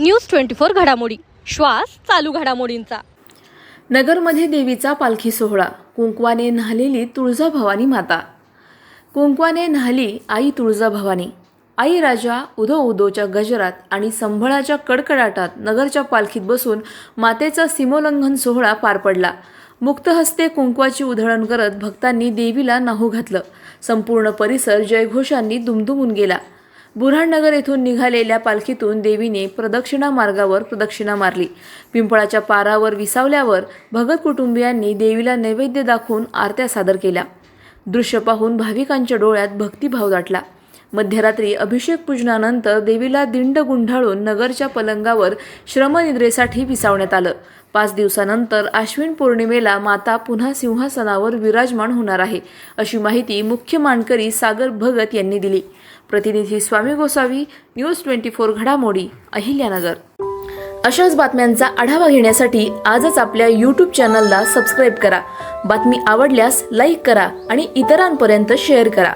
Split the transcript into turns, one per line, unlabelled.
News twenty four घडामोडी. श्वास चालू घडामोडींचा.
नगरमध्ये देवीचा पालखी सोहळा. कुंकवाने न्हालेली तुळजाभवानी माता. कुंकवाने न्हाली आई तुळजाभवानी आई राजा उदो उदोच्या गजरात आणि संभळाच्या कडकडाटात नगरच्या पालखीत बसून मातेचा सीमोल्लंघन सोहळा पार पडला. मुक्तहस्ते कुंकवाची उधळण करत भक्तांनी देवीला नाहू घातलं. संपूर्ण परिसर जयघोषांनी दुमदुमून गेला. बुऱ्हाणनगर येथून निघालेल्या पालखीतून देवीने प्रदक्षिणा मार्गावर प्रदक्षिणा मारली. पिंपळाच्या पारावर विसावल्यावर भगत कुटुंबियांनी देवीला नैवेद्य दाखवून आरत्या सादर केल्या. दृश्य पाहून भाविकांच्या डोळ्यात भक्तिभाव दाटला मध्यरात्री अभिषेक पूजनानंतर देवीला दिंड गुंढाळून नगरच्या पलंगावर श्रमनिद्रेसाठी विसावण्यात आलं. पाच दिवसानंतर आश्विन पौर्णिमेला माता पुन्हा सिंहासनावर विराजमान होणार आहे अशी माहिती मुख्य मानकरी सागर भगत यांनी दिली. प्रतिनिधी Swami Gosavi news twenty four घडामोडी अहिल्यानगर. अशाच बातम्यांचा आढावा घेण्यासाठी आजच आपल्या यूट्यूब चॅनलला सबस्क्राईब करा. बातमी आवडल्यास लाईक करा आणि इतरांपर्यंत शेअर करा.